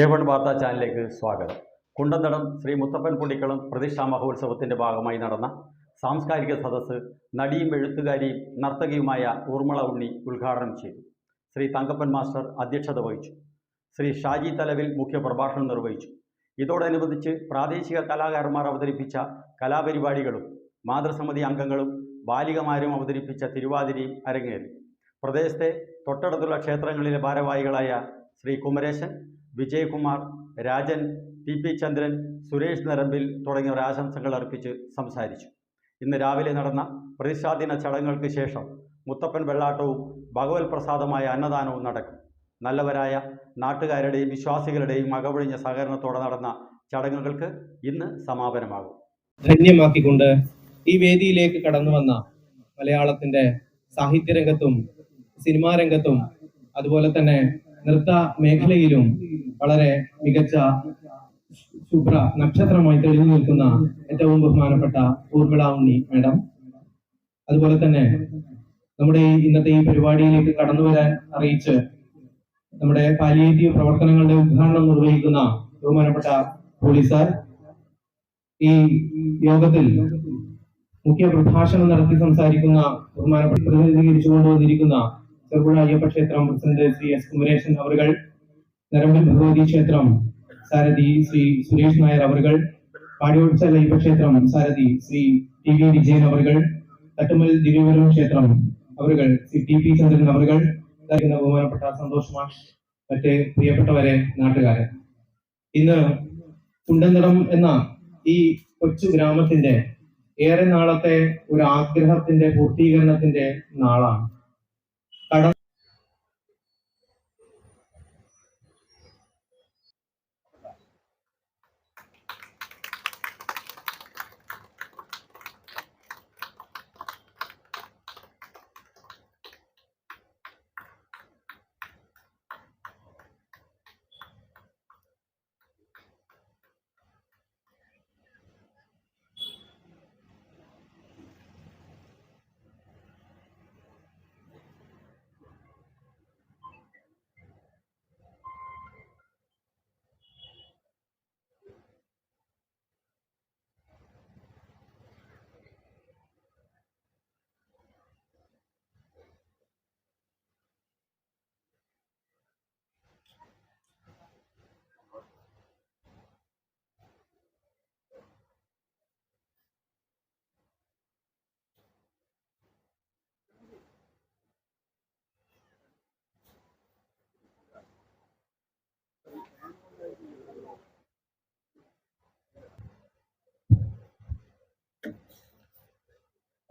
A one വാർത്താ ചാനലിലേക്ക് സ്വാഗതം. കുണ്ടന്തടം ശ്രീ മുത്തപ്പൻ പുള്ളിക്കളം പ്രതിഷ്ഠാ മഹോത്സവത്തിന്റെ ഭാഗമായി നടന്ന സാംസ്കാരിക സദസ്സ് നടിയും എഴുത്തുകാരിയും നർത്തകിയുമായ ഊർമിള ഉണ്ണി ഉദ്ഘാടനം ചെയ്തു. ശ്രീ തങ്കപ്പൻ മാസ്റ്റർ അധ്യക്ഷത വഹിച്ചു. ശ്രീ ഷാജി തലവിൽ മുഖ്യ പ്രഭാഷണം നിർവഹിച്ചു. ഇതോടനുബന്ധിച്ച് പ്രാദേശിക കലാകാരന്മാർ അവതരിപ്പിച്ച കലാപരിപാടികളും മാതൃസമിതി അംഗങ്ങളും ബാലികമാരും അവതരിപ്പിച്ച തിരുവാതിരയും അരങ്ങേറി. പ്രദേശത്തെ തൊട്ടടുത്തുള്ള ക്ഷേത്രങ്ങളിലെ ഭാരവാഹികളായ ശ്രീ കുമരേശൻ വിജയകുമാർ രാജൻ ടി പി ചന്ദ്രൻ സുരേഷ് നരമ്പിൽ തുടങ്ങിയവർ ആശംസകൾ അർപ്പിച്ച് സംസാരിച്ചു. ഇന്ന് രാവിലെ നടന്ന പ്രതിഷ്ഠാദിന ചടങ്ങുകൾക്ക് ശേഷം മുത്തപ്പൻ വെള്ളാട്ടവും ഭഗവത് പ്രസാദമായ അന്നദാനവും നടക്കും. നല്ലവരായ നാട്ടുകാരുടെയും വിശ്വാസികളുടെയും മകവൊഴിഞ്ഞ സഹകരണത്തോടെ നടന്ന ചടങ്ങുകൾക്ക് ഇന്ന് സമാപനമാകും. ധന്യമാക്കിക്കൊണ്ട് ഈ വേദിയിലേക്ക് കടന്നു വന്ന മലയാളത്തിന്റെ സാഹിത്യരംഗത്തും സിനിമാ രംഗത്തും അതുപോലെ തന്നെ നൃത്ത മേഖലയിലും വളരെ മികച്ച ശുഭ്ര നക്ഷത്രമായി തെളിഞ്ഞു നിൽക്കുന്ന ഏറ്റവും ബഹുമാനപ്പെട്ട ഊർമിള ഉണ്ണി മാഡം. അതുപോലെ തന്നെ നമ്മുടെ ഇന്നത്തെ ഈ പരിപാടിയിലേക്ക് കടന്നു വരാൻ അറിയിച്ച് നമ്മുടെ പാലിയേറ്റീവ് പ്രവർത്തനങ്ങളുടെ ഉദ്ഘാടനം നിർവഹിക്കുന്ന ബഹുമാനപ്പെട്ട പോലീസാർ ഈ യോഗത്തിൽ മുഖ്യ പ്രഭാഷണം നടത്തി സംസാരിക്കുന്ന ബഹുമാനപ്പെട്ട പ്രതിനിധീകരിച്ചു വന്നിരിക്കുന്ന ചെറുപുഴ അയ്യപ്പ ക്ഷേത്രം പ്രസിഡന്റ് ശ്രീ എസ് കുമരേശൻ അവറുകൾ നരമ്പൽ ഭഗവതി ക്ഷേത്രം സാരഥി ശ്രീ സുരേഷ് നായർ അവറുകൾ പാടിയോടിച്ചാൽ അയ്യപ്പ ക്ഷേത്രം സാരഥി ശ്രീ ടി വി വിജയൻ അവറുകൾ തട്ടുമൽ ദിവ്യപുരം ക്ഷേത്രം അവറുകൾ ശ്രീ ടി പി ചന്ദ്രൻ ഇതായിരുന്ന ബഹുമാനപ്പെട്ട സന്തോഷ് മാഷ് മറ്റ് പ്രിയപ്പെട്ടവരെ നാട്ടുകാരെ. ഇന്ന് കുണ്ടന്തടം എന്ന ഈ കൊച്ചു ഗ്രാമത്തിന്റെ ഏറെ നാളത്തെ ഒരു ആഗ്രഹത്തിന്റെ പൂർത്തീകരണത്തിന്റെ നാളാണ് കട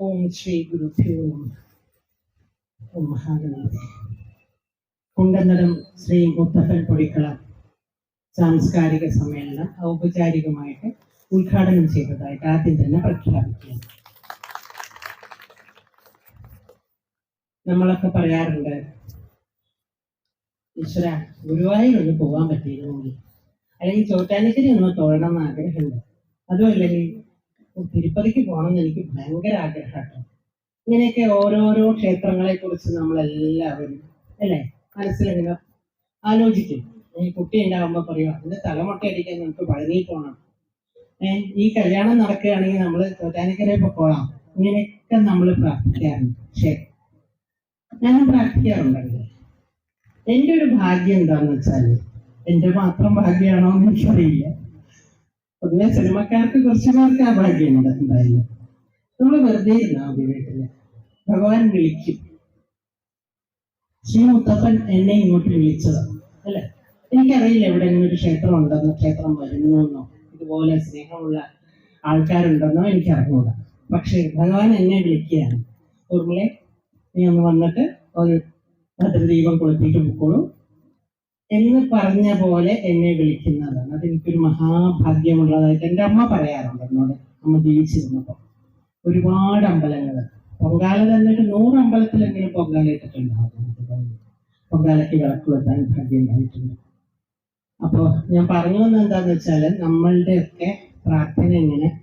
ഓം ശ്രീ ഗുരുഭ്യോ. ഓം മഹാഗണപതി കുണ്ടന്നടം ശ്രീ മുത്തപ്പൻ പൊടിക്കള സാംസ്കാരിക സമ്മേളനം ഔപചാരികമായിട്ട് ഉദ്ഘാടനം ചെയ്തതായിട്ട് ആദ്യം തന്നെ പ്രഖ്യാപിക്കുക നമ്മളൊക്കെ പറയാറുണ്ട് ഈശ്വര ഗുരുവായൂർ ഒന്ന് പോകാൻ പറ്റിയിരുന്നെങ്കിൽ അല്ലെങ്കിൽ ചോറ്റാനിക്കരി ഒന്ന് തൊഴണം എന്ന് ആഗ്രഹമുണ്ട്. അതും അല്ലെങ്കിൽ തിരുപ്പതിക്ക് പോകണം എന്ന് എനിക്ക് ഭയങ്കര ആഗ്രഹമാണ് ഇങ്ങനെയൊക്കെ ഓരോരോ ക്ഷേത്രങ്ങളെ കുറിച്ച് നമ്മളെല്ലാവരും അല്ലേ? മനസ്സിലിങ്ങനെ ആലോചിക്കും. ഈ കുട്ടി ഉണ്ടാകുമ്പോൾ പറയും അതിന്റെ തലമുട്ട അടിക്കാൻ നമുക്ക് പഴനി പോകണം ഈ കല്യാണം നടക്കുകയാണെങ്കിൽ നമ്മൾ ചോറ്റാനിക്കരയിൽ പോകാം. ഇങ്ങനെയൊക്കെ നമ്മൾ പ്രാർത്ഥിക്കാറുണ്ട്. പക്ഷേ ഞാനും പ്രാർത്ഥിക്കാറുണ്ടല്ലേ. എന്റെ ഒരു ഭാഗ്യം എന്താണെന്ന് വെച്ചാൽ എന്റെ മാത്രം ഭാഗ്യമാണോ എന്ന് എനിക്കറിയില്ല. പൊതുവെ സിനിമക്കാർക്ക് കുറച്ച് പേർക്ക് ആ ഭാഗ്യമുണ്ട് എന്തായാലും. നമ്മൾ വെറുതെ ഇരുന്നാ വീട്ടിൽ ഭഗവാൻ വിളിക്കും. ശ്രീ മുത്തപ്പൻ എന്നെ ഇങ്ങോട്ട് വിളിച്ചതാണ് അല്ലെ? എനിക്കറിയില്ല എവിടെ ഒരു ക്ഷേത്രം ഉണ്ടെന്നോ ക്ഷേത്രം വരുന്നു എന്നോ ഇതുപോലെ സ്നേഹമുള്ള ആൾക്കാരുണ്ടെന്നോ എനിക്ക് അറിഞ്ഞൂടാ പക്ഷേ ഭഗവാൻ എന്നെ വിളിക്കുകയാണ്. ഊർമിളെ നീ ഒന്ന് വന്നിട്ട് ഒരു ഭദ്രദീപം കൊളുത്തിയിട്ട് പൊക്കോളൂ. എന്ന് പറഞ്ഞ പോലെ എന്നെ വിളിക്കുന്നതാണ്. അതെനിക്കൊരു മഹാഭാഗ്യമുള്ളതായിട്ട് എന്റെ അമ്മ പറയാറുണ്ട് എന്നോട്. അമ്മ ജീവിച്ചിരുന്നപ്പോൾ. ഒരുപാട് അമ്പലങ്ങൾ. പൊങ്കാല തന്നിട്ട് നൂറ് അമ്പലത്തിലെങ്കിലും പൊങ്കാല തോന്നുന്നു. പൊങ്കാലയ്ക്ക് വിളക്ക് വെക്കാൻ ഭാഗ്യം ഉണ്ടായിട്ടുണ്ട്. അപ്പോൾ ഞാൻ പറഞ്ഞു വന്നത് എന്താന്ന് വെച്ചാൽ നമ്മളുടെയൊക്കെ പ്രാർത്ഥന ഇങ്ങനെ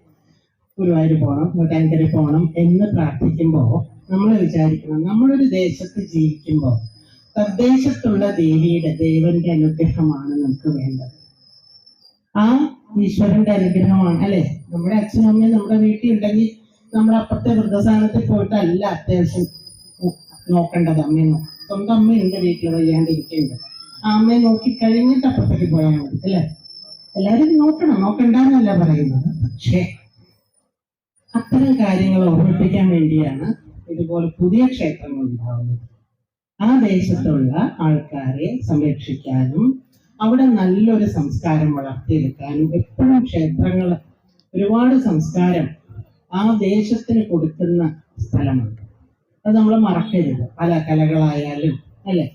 ഗുരുവായൂർ പോകണം കോട്ടാൻകര പോകണം എന്ന് പ്രാർത്ഥിക്കുമ്പോൾ നമ്മൾ വിചാരിക്കണം. നമ്മളൊരു ദേശത്ത് ജീവിക്കുമ്പോൾ തദ്ദേശത്തുള്ള ദേവിയുടെ ദേവന്റെ അനുഗ്രഹമാണ് നമുക്ക് വേണ്ടത്. ആ ഈശ്വരന്റെ അനുഗ്രഹമാണ് അല്ലെ? നമ്മുടെ അച്ഛനും അമ്മയും നമ്മുടെ വീട്ടിൽ ഉണ്ടെങ്കിൽ നമ്മുടെ അപ്പുറത്തെ വൃദ്ധസ്ഥാനത്തിൽ പോയിട്ടല്ല അത്യാവശ്യം നോക്കേണ്ടത് അമ്മയെ നോക്കും സ്വന്തം അമ്മയുണ്ട് വീട്ടിൽ വയ്യാണ്ടിരിക്കേണ്ടത്. ആ അമ്മയെ നോക്കി കഴിഞ്ഞിട്ട് അപ്പുറത്തേക്ക് പോയാൽ മതി അല്ലെ? എല്ലാവരും നോക്കണം നോക്കണ്ടെന്നല്ല പറയുന്നത്. പക്ഷേ അത്തരം കാര്യങ്ങൾ ഓർമ്മിപ്പിക്കാൻ വേണ്ടിയാണ് ഇതുപോലെ പുതിയ ക്ഷേത്രങ്ങൾ ഉണ്ടാവുന്നത്. ആ ദേശത്തുള്ള ആൾക്കാരെ സംരക്ഷിക്കാനും അവിടെ നല്ലൊരു സംസ്കാരം വളർത്തിയെടുക്കാനും എപ്പോഴും ക്ഷേത്രങ്ങൾ ഒരുപാട് സംസ്കാരം ആ ദേശത്തിന് കൊടുക്കുന്ന സ്ഥലമാണ്. അത് നമ്മൾ മറക്കരുത്. പല കലകളായാലും അല്ലെ?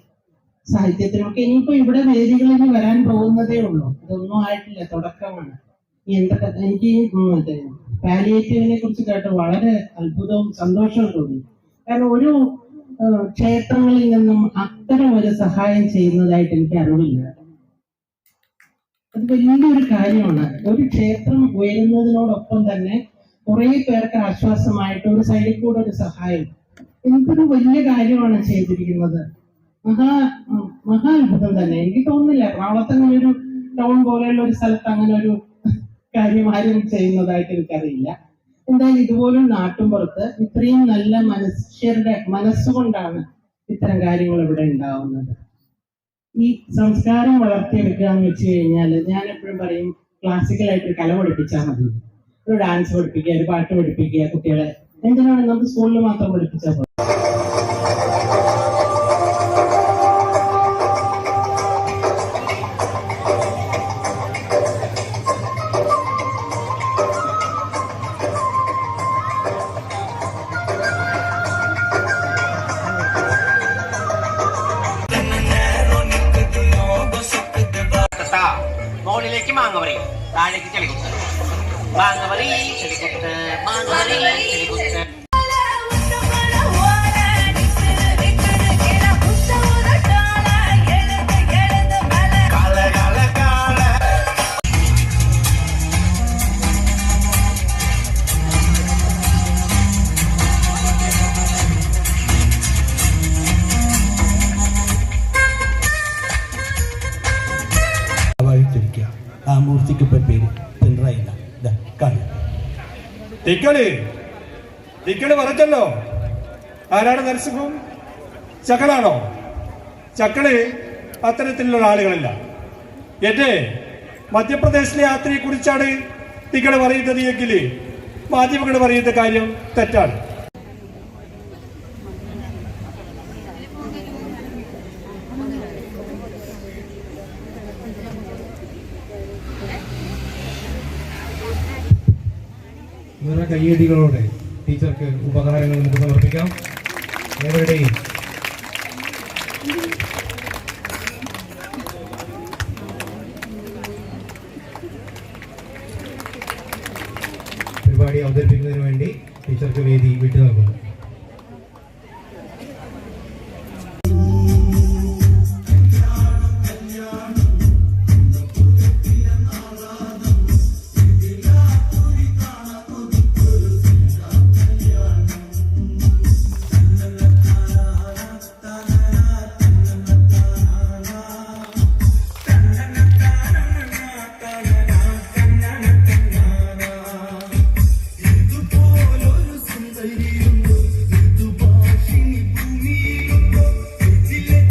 സാഹിത്യത്തിനൊക്കെ ഇനിയിപ്പോ ഇവിടെ വേദികളിൽ വരാൻ പോകുന്നതേ ഉള്ളൂ. ഇതൊന്നും ആയിട്ടില്ല. തുടക്കമാണ്. എന്തൊക്കെ എനിക്ക് പാലിയേറ്റീവിനെ കുറിച്ച് കേട്ട് വളരെ അത്ഭുതവും സന്തോഷവും തോന്നി. കാരണം ഒരു ക്ഷേത്രങ്ങളിൽ നിന്നും അത്തരം ഒരു സഹായം ചെയ്യുന്നതായിട്ട് എനിക്ക് അറിവില്ല. അത് വലിയൊരു കാര്യമാണ്. ഒരു ക്ഷേത്രം ഉയരുന്നതിനോടൊപ്പം തന്നെ കുറെ പേർക്ക് ആശ്വാസമായിട്ട് ഒരു സൈഡിൽ കൂടെ ഒരു സഹായം. എന്തൊരു വലിയ കാര്യമാണ് ചെയ്തിരിക്കുന്നത്. മഹാ മഹാ അത്ഭുതം തന്നെ. എനിക്ക് തോന്നുന്നില്ല എറണാകുളത്ത് അങ്ങനെ ഒരു ടൗൺ പോലെയുള്ള ഒരു സ്ഥലത്ത് അങ്ങനെ ഒരു കാര്യം ആരും ചെയ്യുന്നതായിട്ട് എനിക്കറിയില്ല. എന്തായാലും ഇതുപോലും നാട്ടുമ്പുറത്ത് ഇത്രയും നല്ല മനുഷ്യരുടെ മനസ്സുകൊണ്ടാണ് ഇത്തരം കാര്യങ്ങൾ ഇവിടെ ഉണ്ടാവുന്നത്. ഈ സംസ്കാരം വളർത്തിയെടുക്കുക എന്ന് വെച്ച് കഴിഞ്ഞാൽ ഞാൻ എപ്പോഴും പറയും ക്ലാസിക്കലായിട്ട് കല പഠിപ്പിച്ചാൽ മതി. ഒരു ഡാൻസ് പഠിപ്പിക്കുക ഒരു പാട്ട് പഠിപ്പിക്കുക കുട്ടികളെ. എന്തിനാണ് നമുക്ക് സ്കൂളിൽ മാത്രം പഠിപ്പിച്ചാൽ நாளைக்கு மாங்கவரை நாளைக்கு செடி குத்து மாங்கவரை செடி குத்து மாங்கவரை செடி குத்து തിക്കളി. തിക്കളി പറഞ്ഞല്ലോ ആരാണ് നരസിംഹം? ചക്കളാണോ ചക്കളി അത്തരത്തിലുള്ള ആളുകളല്ല. എന്റെ മധ്യപ്രദേശിലെ യാത്രയെ കുറിച്ചാണ് തിക്കളി പറയുന്നത് എങ്കിൽ മാധ്യമങ്ങൾ പറയുന്ന കാര്യം തെറ്റാണ് നിറ കയ്യടികളോടെ ടീച്ചർക്ക് ഉപഹാരങ്ങൾ നമുക്ക് സമർപ്പിക്കാം. ഏവരുടെയും